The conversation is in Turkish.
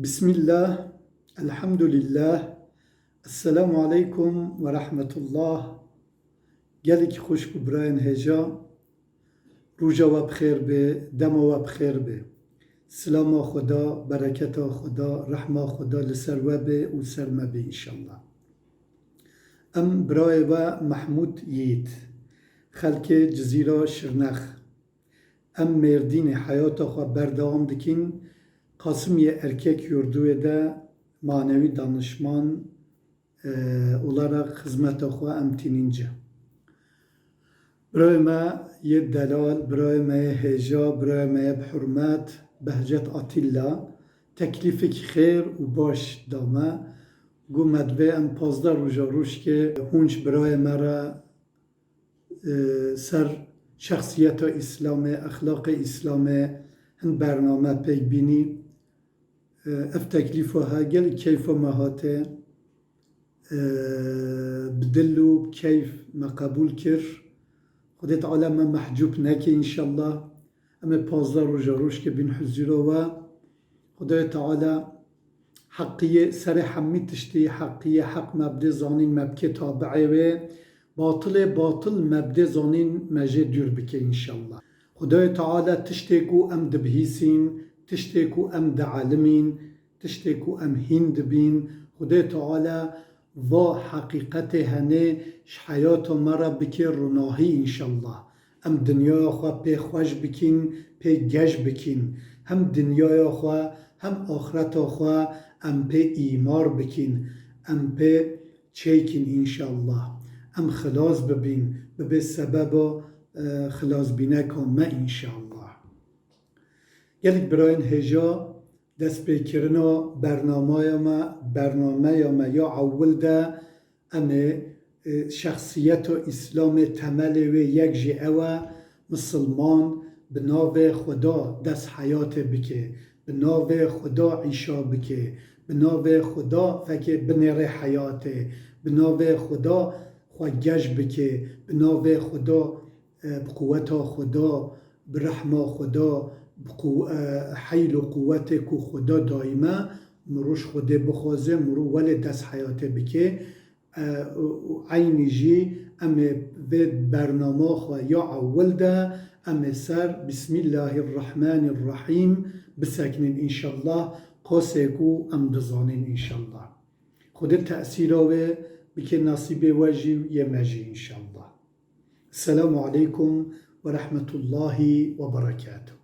Bismillah, elhamdülillah, esselamu aleyküm ve rahmetullah. Gelik hoş bu Brian Heja. Ruja ve bkhir be, dema ve bkhir be. Selama Khuda, bereketa Khuda, rahma Khuda li serve be u serme be inşallah. Em Brian ve Mahmud Yiğit. Halke Cezira Şırnak. Em merdini hayata berdağım dikin. Kasımiye Erkek Yurdu'da manevi danışman e, olarak hizmet xwe em tînince. Birayê delal, birayê me yê hêja, birayê me Behcet Atilla teklîfek xêr û baş da me gu me divê em pazda rûja rûşkê hûnc birayê re e, ser şexsiyeta İslamê, exlaqa İslamê hin bername pêk bînî اف تکلیف ها گل کیف و مهاته بدلو کیف ما قبول کر خدا تعالی ما محجوب نکه انشالله اما پازده روژا روش که بین حزیرو و خدا تعالی حقیه سر حمی تشتی حقیه حق مبده زانین مبکه تابعه و باطل باطل مبده زانین مجه دور بکه انشالله خدای تعالی تشتی کو ام دبهیسین تشتێک و ئەم دەعاالمین تشتێک و ئەم مرة بكير رناهي إن شاء الله أم دنيا أخوة بي ڕووناهی بكين بي دنیاخوا بكين بکین دنيا أخوة هم آخرة أخوة أم بي إيمار بكين أم بکین. تشيكين إن شاء الله أم خلاص ببين ببسبب خلاص بناكم ما إن شاء الله بینه ما انشالله گلک براین هجا دست پیکرنا برنامه ما برنامه ما یا اول ده امه شخصیت و اسلام تمل و یک جی اوه مسلمان به ناو خدا دست حیات بکه به ناو خدا عیشا بکه به ناو خدا فکر بنره حیاته به ناو خدا خواگش بکه به ناو خدا بقوت خدا برحمه خدا حیل و قوت کو خدا دائمه مروش خدا بخوازه مرو ولی دست حیاته بکه. عینی جی ام و برنامه خواه یا اول ده ام سر بسم الله الرحمن الرحیم بسکنین انشالله قاسه کو ام دزانین انشالله. خود تأثیر و بکه نصیب واجی یه مجی انشالله. السلام عليكم ورحمة الله وبركاته